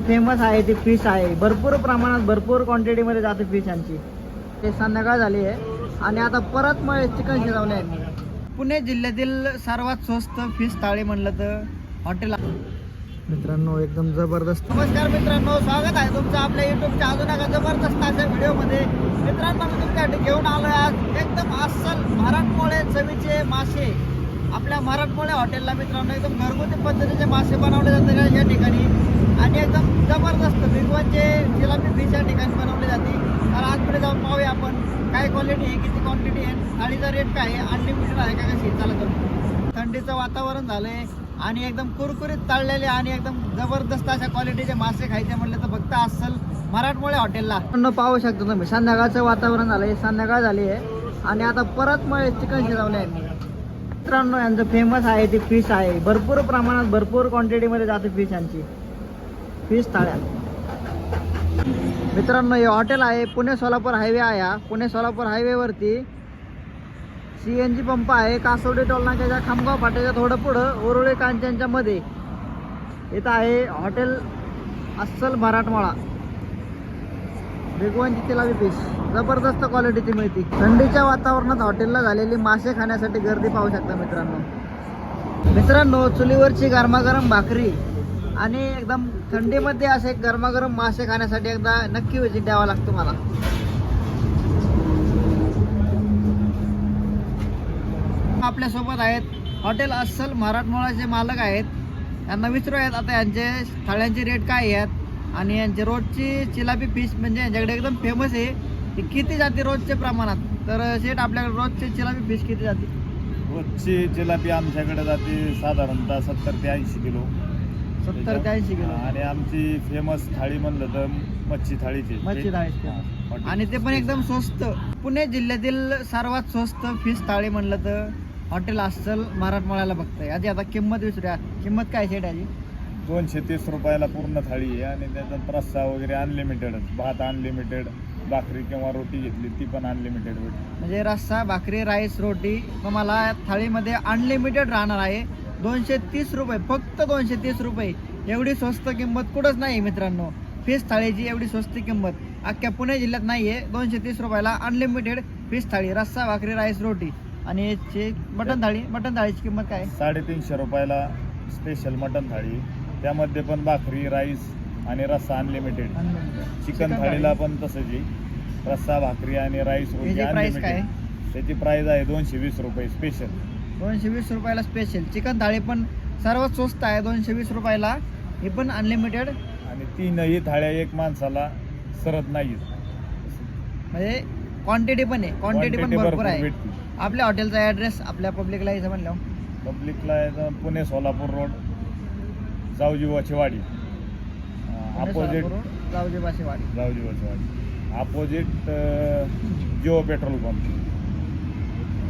Famous आहे ती fish आहे. भरपूर प्रमाणात भरपूर क्वांटिटीमध्ये जाते फिश यांची. ते संध्याकाळ झाली आहे. आणि आता परत मग चिकन शिजवले आहे पुणे जिल्ह्यातील सर्वात स्वस्त फिश थाळी म्हणलं तर हॉटेल मित्रांनो एकदम जबरदस्त. नमस्कार मित्रांनो स्वागत आहे तुमचं आपल्या युट्यूबच्या अजून एका जबरदस्त अशा व्हिडिओमध्ये मित्रांनो मी तुमच्यासाठी घेऊन आलो आज एकदम अस्सल मराठमोळे चवीचे मासे. आपल्या मराठमोळ्या हॉटेलला मित्रांनो एकदम घरगुती पद्धतीचे मासे बनवले जाते का या ठिकाणी. आणि एकदम जबरदस्त भिगवांचे जिलाबी फिश या ठिकाणी बनवले जाते. तर आजपर्यंत जाऊन पाहूया आपण काय क्वालिटी आहे किती क्वांटिटी आहे थाळीचा रेट काय आहे अनलिमिटेड आहे का कशी? चालत थंडीचं वातावरण झालंय आणि एकदम कुरकुरीत तळलेले आणि एकदम जबरदस्त अशा क्वालिटीचे मासे खायचे म्हटले तर फक्त अस्सल मराठमोळे हॉटेलला. पण पाहू शकतो तुम्ही संध्याकाळचं वातावरण झालंय संध्याकाळ झाली आहे. आणि आता परत मग चिकन शिजवले आहे. मित्रांनो यांचं फेमस आहे ती फिश आहे. भरपूर प्रमाणात भरपूर क्वांटिटीमध्ये जाते फिश यांची. फिश थाळ्या मित्रांनो हे हॉटेल आहे. पुणे सोलापूर हायवे आहे हा. पुणे सोलापूर हायवेवरती सी एन जी पंप आहे. कासवडी टोलनाक्याच्या खामगाव फाट्याच्या थोडं पुढं उरुळे कांच्यांच्या मध्ये. इथं आहे हॉटेल अस्सल मराठवाडा भिगवांची तिला फिश जबरदस्त क्वालिटीची मिळते. थंडीच्या वातावरणात हॉटेलला झालेली मासे खाण्यासाठी गर्दी पाहू शकता मित्रांनो. मित्रांनो चुलीवरची गरमागरम भाकरी आणि एकदम थंडीमध्ये असे गरमागरम मासे खाण्यासाठी एकदा नक्की विजिट द्यावा लागतो मला. आपल्यासोबत आहेत हॉटेल अस्सल मराठमोळाचे मालक आहेत. त्यांना विचारूयात आता यांचे थाळ्यांचे रेट काय आहेत? आणि यांचे रोजची चिलापी फिश म्हणजे यांच्याकडे एकदम फेमस आहे. ती किती जाते रोजच्या प्रमाणात? तर शेठ आपल्याकडे रोजची चिलापी फिश किती जाते? रोजची जिलापी आमच्याकडे जाते साधारणतः सत्तर ते ऐंशी किलो. सत्तर ते ऐंशी किलो. आणि आमची फेमस थाळी म्हणलं तर मच्छी थाळीची. मच्छी थाळी आणि ते पण एकदम स्वस्त. पुणे जिल्ह्यातील सर्वात स्वस्त फिश थाळी म्हणलं तर हॉटेल अस्सल मराठमोळ्याला बघताय. आधी आता किंमत विचारूया. किंमत काय शेट याची दोनशे तीस रुपयाला पूर्ण थाळी आहे आणि त्याच्यात रस्सा वगैरे अनलिमिटेडच भात अनलिमिटेड भाकरी किंवा रोटी घेतली ती पण अनलिमिटेड भेटते. म्हणजे रस्सा भाकरी राईस रोटी तुम्हाला थाळीमध्ये अनलिमिटेड राहणार आहे. दोनशे तीस रुपये फक्त दोनशे तीस रुपये. एवढी स्वस्त किंमत कुठंच नाही मित्रांनो. फिश थाळीची एवढी स्वस्त किंमत. अख्ख्या पुणे जिल्ह्यात नाही आहे. दोनशे तीस रुपयाला अनलिमिटेड फिश थाळी रस्सा भाकरी राईस रोटी. आणि याची मटन थाळी मटन थाळीची किंमत काय? साडेतीनशे रुपयाला स्पेशल मटन थाळी. त्यामध्ये पण भाकरी राईस आणि रस्सा अनलिमिटेड. चिकन थाळीला पण तसंच आहे रस्सा भाकरी आणि राईस रोटी याची प्राइस काय? आहे? अनलिमिटेड त्याची प्राइस आहे दोनशे वीस रुपये स्पेशल दोनशे वीस रुपयाला स्पेशल चिकन थाळी पण सर्वात स्वस्त आहे दोनशे वीस रुपयाला. ही पण अनलिमिटेड आणि तीनही थाळ्या एक माणसाला सरत नाहीत. म्हणजे क्वांटिटी पण आहे. क्वांटिटी पण भरपूर आहे. आपल्या हॉटेलचा ॲड्रेस आपल्या पब्लिकला यायचं म्हणलं. पब्लिकला आहे पुणे सोलापूर रोड जाऊजीवाची वाडी. अपोजिट जाऊजे वाडी. जाऊजीवाची वाडी. Opposite Jio petrol pump.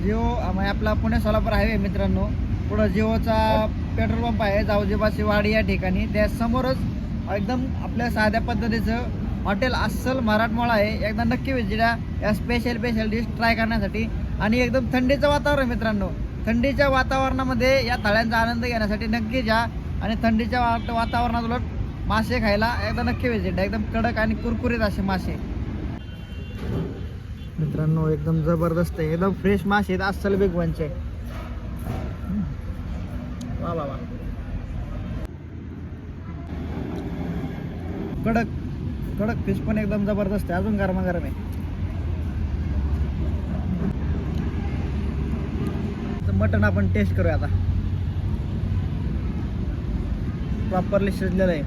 Jio आपला पुणे सोलापूर हायवे मित्रांनो. पुढं जिओचा पेट्रोल पंप आहे जाऊजेबाची वाडी या ठिकाणी. त्या समोरच एकदम आपल्या साध्या पद्धतीचं हॉटेल अस्सल मराठमोळा आहे. एकदा नक्की विजिट द्या या स्पेशल स्पेशल डिश ट्राय करण्यासाठी. आणि एकदम थंडीचं वातावरण आहे मित्रांनो. थंडीच्या वातावरणामध्ये या थाळ्यांचा आनंद घेण्यासाठी नक्की जा. आणि थंडीच्या वाट वातावरणात उलट मासे खायला एकदा नक्की विजिट एकदम कडक आणि कुरकुरीत असे मासे. मित्रांनो एकदम जबरदस्त आहे. एकदम फ्रेश मासे आहेत अस्सल बिग वनचे वा वा वा. कडक कडक फिश पण एकदम जबरदस्त आहे. अजून गरमागरम आहे. मटन आपण टेस्ट करूया आता. प्रॉपरली शिजलेलं आहे.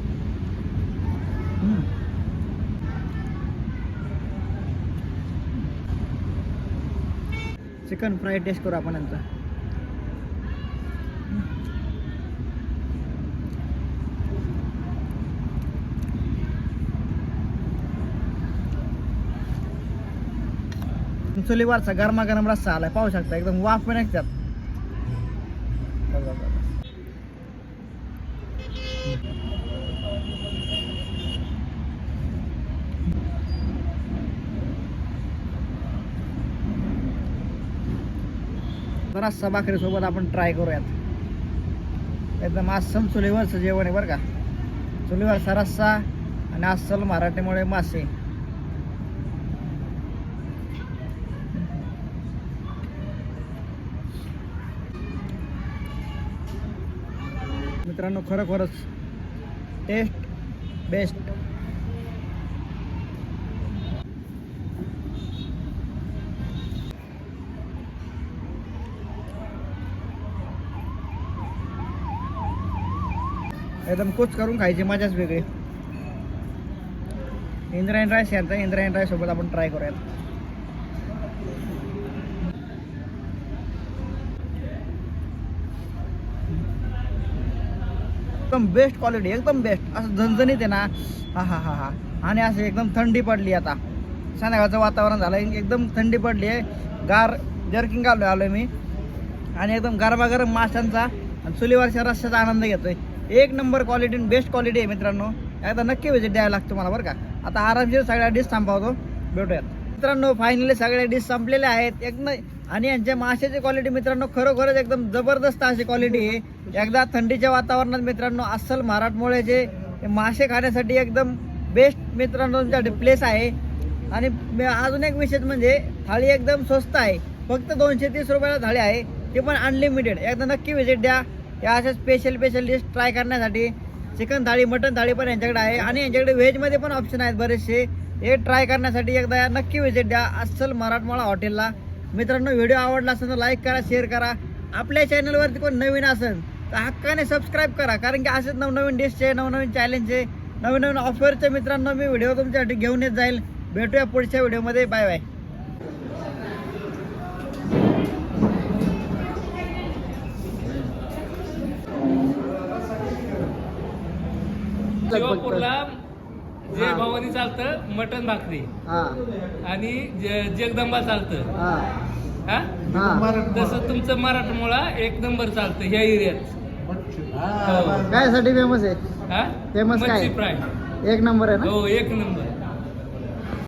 चिकन फ्राय टेस्ट करू आपण यांचा. चुलीवरचा गरमागरम रस्सा आलाय. पाहू शकता एकदम वाफ पण त्यात. रस्सा भाकरीसोबत आपण ट्राय करूयात. एकदम आज चुलीवरचं जेवण आहे बरं का. चुलीवरचा रस्सा आणि अस्सल मराठीमुळे मासे. मित्रांनो खरोखरच टेस्ट बेस्ट एकदम कोच करून खायची मजाच वेगळी. इंद्रायण राईस यांचा इंद्रायण राईस सोबत आपण ट्राय करूयात. एकदम बेस्ट क्वालिटी एकदम बेस्ट असं झणझणीत आहे ना. हा हा हा हा. आणि असं एकदम थंडी पडली आता. संध्याकाळचं वातावरण झालं एकदम थंडी पडली आहे. गार जर्किंग आलो आलो मी. आणि एकदम गरमागरम माशांचा आणि चुलीवरच्या रस्त्याचा आनंद घेतोय. एक नंबर क्वालिटी बेस्ट क्वालिटी आहे मित्रांनो. एकदा नक्की व्हिजिट द्यायला लागतो मला बरं का. आता आरामशीर सगळ्या डिश थांबवतो. भेटूयात. मित्रांनो फायनली सगळ्या डिश संपलेल्या आहेत. एक न आणि यांच्या माशाची क्वालिटी मित्रांनो खरोखरच एकदम जबरदस्त अशी क्वालिटी आहे. एकदा थंडीच्या वातावरणात मित्रांनो अस्सल मराठमोळ्याचे मासे खाण्यासाठी एकदम बेस्ट मित्रांनो तुमच्यासाठी प्लेस आहे. आणि अजून एक विशेष म्हणजे थाळी एकदम स्वस्त आहे. फक्त दोनशे तीस रुपयाला थाळी आहे. ते पण अनलिमिटेड एकदा नक्की व्हिजिट द्या. या अशा स्पेशल स्पेशल डिश ट्राय करण्यासाठी चिकन थाळी मटन थाळी पण यांच्याकडे आहे. आणि यांच्याकडे व्हेजमध्ये पण ऑप्शन आहेत बरेचसे. हे ट्राय करण्यासाठी एकदा या नक्की व्हिजिट द्या अस्सल मराठमाळा हॉटेलला. मित्रांनो व्हिडिओ आवडला असेल तर लाईक करा शेअर करा. आपल्या चॅनलवरती कोण नवीन असेल तर हक्काने सबस्क्राईब करा. कारण की असेच नवनवीन डिशचे नवनवीन चॅलेंजचे नवीन नवीन ऑफरचे मित्रांनो मी व्हिडिओ तुमच्यासाठी घेऊन येत जाईल. भेटूया पुढच्या व्हिडिओमध्ये बाय बाय चालतं मटन भाकरी. हा. आणि ज- जगदंबा चालतं. हा. तसं तुमचं मराठमोळा एक नंबर चालतं ह्या एरियात. हो. काय साठी फेमस आहे? हा? Famous काय? मच्छी फ्राय. एक नंबर आहे ना? हो एक नंबर.